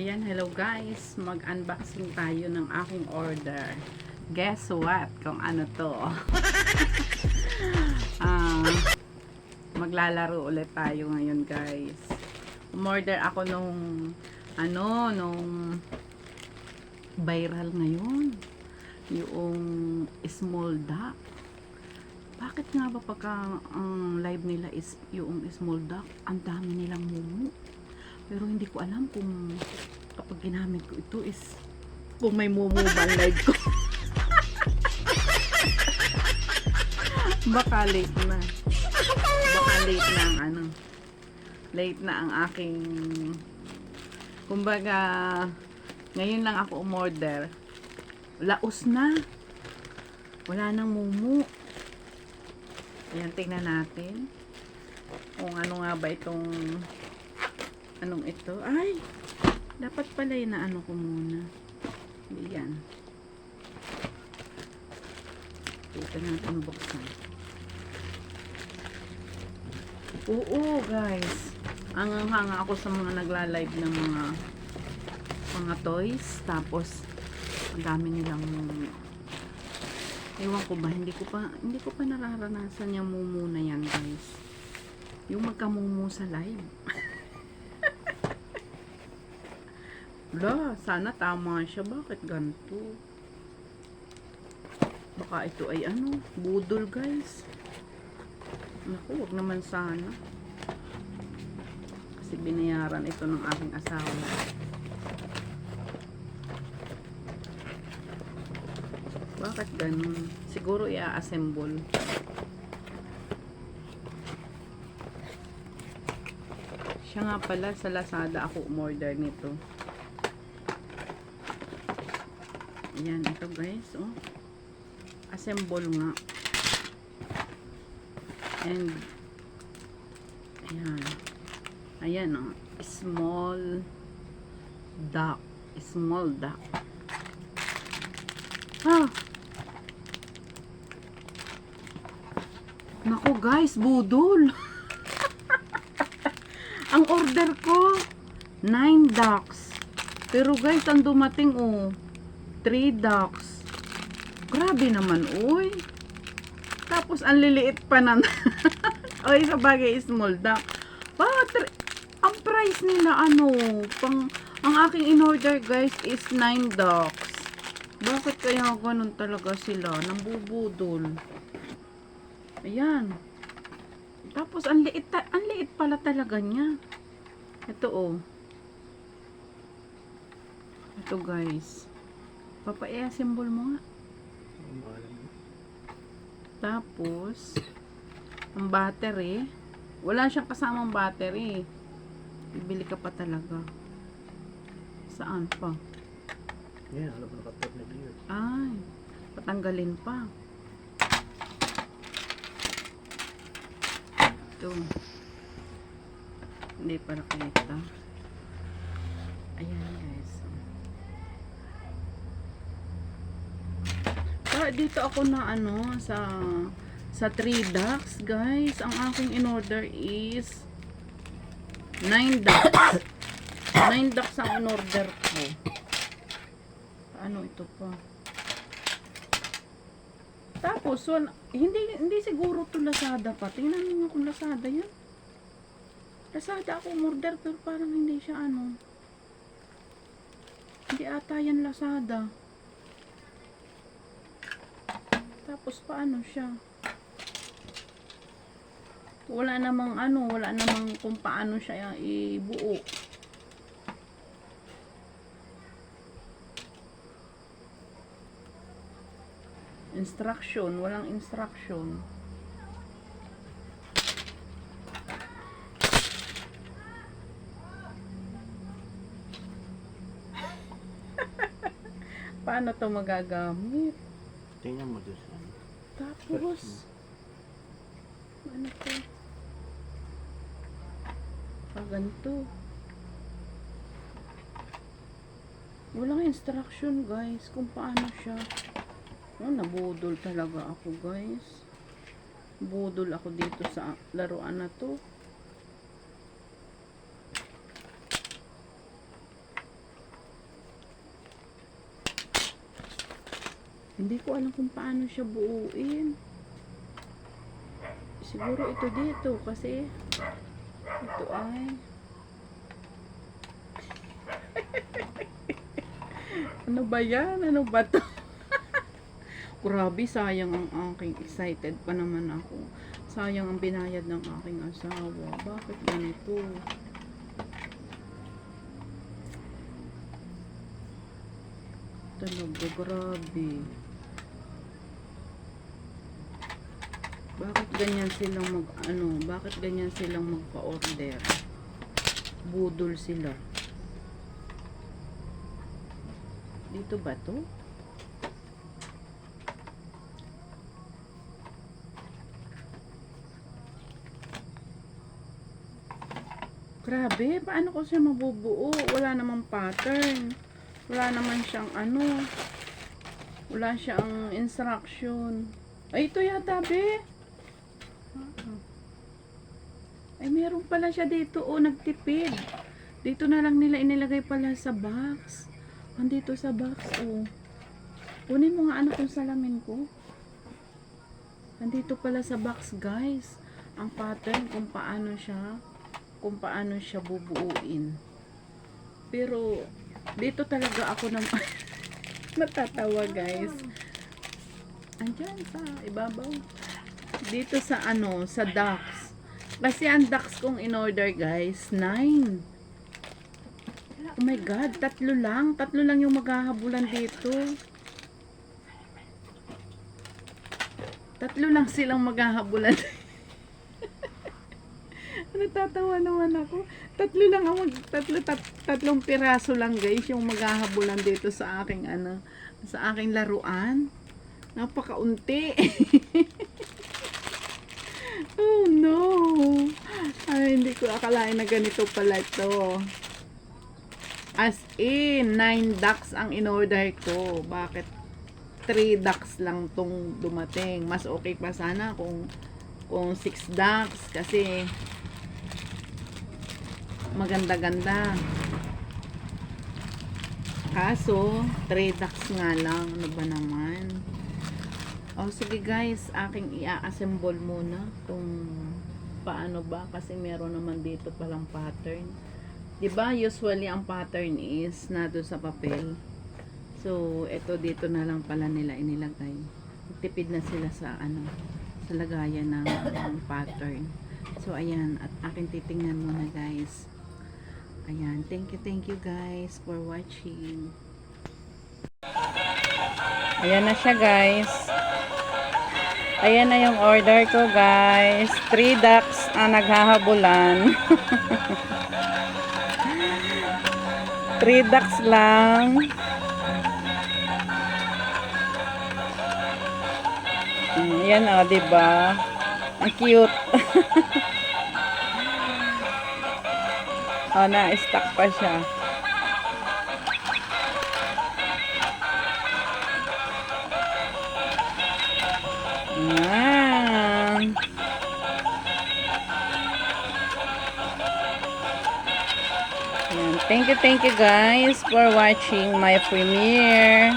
Ayan, hello guys. Mag-unboxing tayo ng aking order. Guess what? Kung ano to. Ah, maglalaro ulit tayo ngayon guys. Umorder ako nung ano, nung viral ngayon. Yung small duck. Bakit nga ba pagka ang live nila is yung small duck, ang dami nilang mumu. Pero hindi ko alam kung kapag ginamit ko ito is kung may ang live ko. Baka late na. Baka late na ang ano. Late na ang aking kumbaga ngayon lang ako umorder. Laos na. Wala nang mumu. Ayan, tingnan natin. Kung ano nga ba itong anong ito. Ay! Dapat pala yun na ano ko muna. Hindi yan. Dito natin buksan. Oo, guys. Ang hanga ako sa mga nagla-live ng mga mga toys. Tapos, ang dami nilang ewan ko ba, hindi ko pa hindi ko pa nararanasan yung mumu na yan, guys. Yung magkamumu sa live. Wala, sana tama siya. Bakit ganito? Baka ito ay ano, budol guys. Naku, wag naman sana. Kasi binayaran ito ng aking asawa. Bakit ganun? Siguro i-assemble. Siya nga pala sa Lazada ako umorder nito. Ayan, ito guys, oh. Assemble nga. And, ayan. Ayan, oh. Small duck. Small duck. Ah! Nako guys, budol. ang order ko, 9 ducks. Pero guys, ang dumating, oh. 3 ducks. Grabe naman, uy. Tapos, ang liliit pa na. Oy, sa bagay, small duck. Bakit, ang price nila, ano, pang, ang aking in-order, guys, is 9 ducks. Bakit kaya ganun talaga sila? Nambubudol. Ayan. Tapos, ang liit, ang liit pala talaga niya. Ito, oh. Ito, guys. Papa-i-assemble mo nga. Tapos, ang battery, wala siyang kasamang battery. Bibili ka pa talaga. Saan pa? Yan, alam mo nakatap na beer. Ay, patanggalin pa. Ito. Hindi pa nakita. Ayan guys. Ah, dito ako na ano sa sa 3 ducks guys. Ang aking in order is 9 ducks. 9 ducks ang in order ko. Ano ito pa? Tapos, wala, hindi, hindi siguro to Lazada pa. Tingnan niyo kung Lazada yan. Lazada ako umorder pero parang hindi siya ano. Hindi ata yan Lazada. Tapos paano siya? Wala namang ano, wala namang kung paano siya ibuo. Instruction, walang instruction. Paano to magagamit? Tingnan mo doon. Tapos, ano to? Ah, ganito. Walang instruction guys kung paano siya. Oh, nabudol talaga ako guys. Budol ako dito sa laruan na to. Hindi ko alam kung paano siya buuin. Siguro ito dito kasi ito ay Ano ba yan? Ano ba to? Grabe, sayang ang aking excited pa naman ako. Sayang ang binayad ng aking asawa. Bakit ganito? Talaga, grabe. Bakit ganyan silang mag, ano, bakit ganyan silang magpa-order? Budol sila. Dito ba to? Grabe, paano ko siya mabubuo? Wala namang pattern. Wala naman siyang ano. Wala siyang instruction. Ay, ito yata, be. Ay, meron pala siya dito. Oh, nagtipid. Dito na lang nila inilagay pala sa box. Andito sa box, oh. Kunin mo nga anak yung salamin ko. Andito pala sa box, guys. Ang pattern kung paano siya kung paano siya bubuuin. Pero dito talaga ako nang natatawa, guys. Andyan sa ibabaw. Dito sa ano, sa ducks. Kasi ang ducks kong in-order, guys, 9. Oh my God, tatlo lang. Tatlo lang yung maghahabulan dito. Tatlo lang silang maghahabulan. Natatawa naman ako. Tatlo lang ang tatlo, tat, tatlong piraso lang guys yung maghahabulan dito sa aking ano, sa aking laruan. Napakaunti. oh no. Ay, hindi ko akalain na ganito pala ito. As in, 9 ducks ang in-order ko. Bakit 3 ducks lang tong dumating? Mas okay pa sana kung kung 6 ducks kasi maganda-ganda. Kaso, 3 ducks nga lang. Ano ba naman? O, sige guys, aking i-assemble muna kung paano ba kasi meron naman dito palang pattern. 'Di ba usually ang pattern is na sa papel. So, ito dito na lang pala nila inilagay. Tipid na sila sa ano, sa lagayan ng, ng pattern. So, ayan, at akin titingnan muna guys. Ayan, thank you, thank you guys for watching. Ayan na siya guys. Ayan na yung order ko guys. 3 ducks ang naghahabulan. 3 ducks lang. Mm, Ayan o, oh, diba? Ang cute. oh, na-stuck pa siya. Yan. Yan. Thank you, thank you guys for watching my premiere.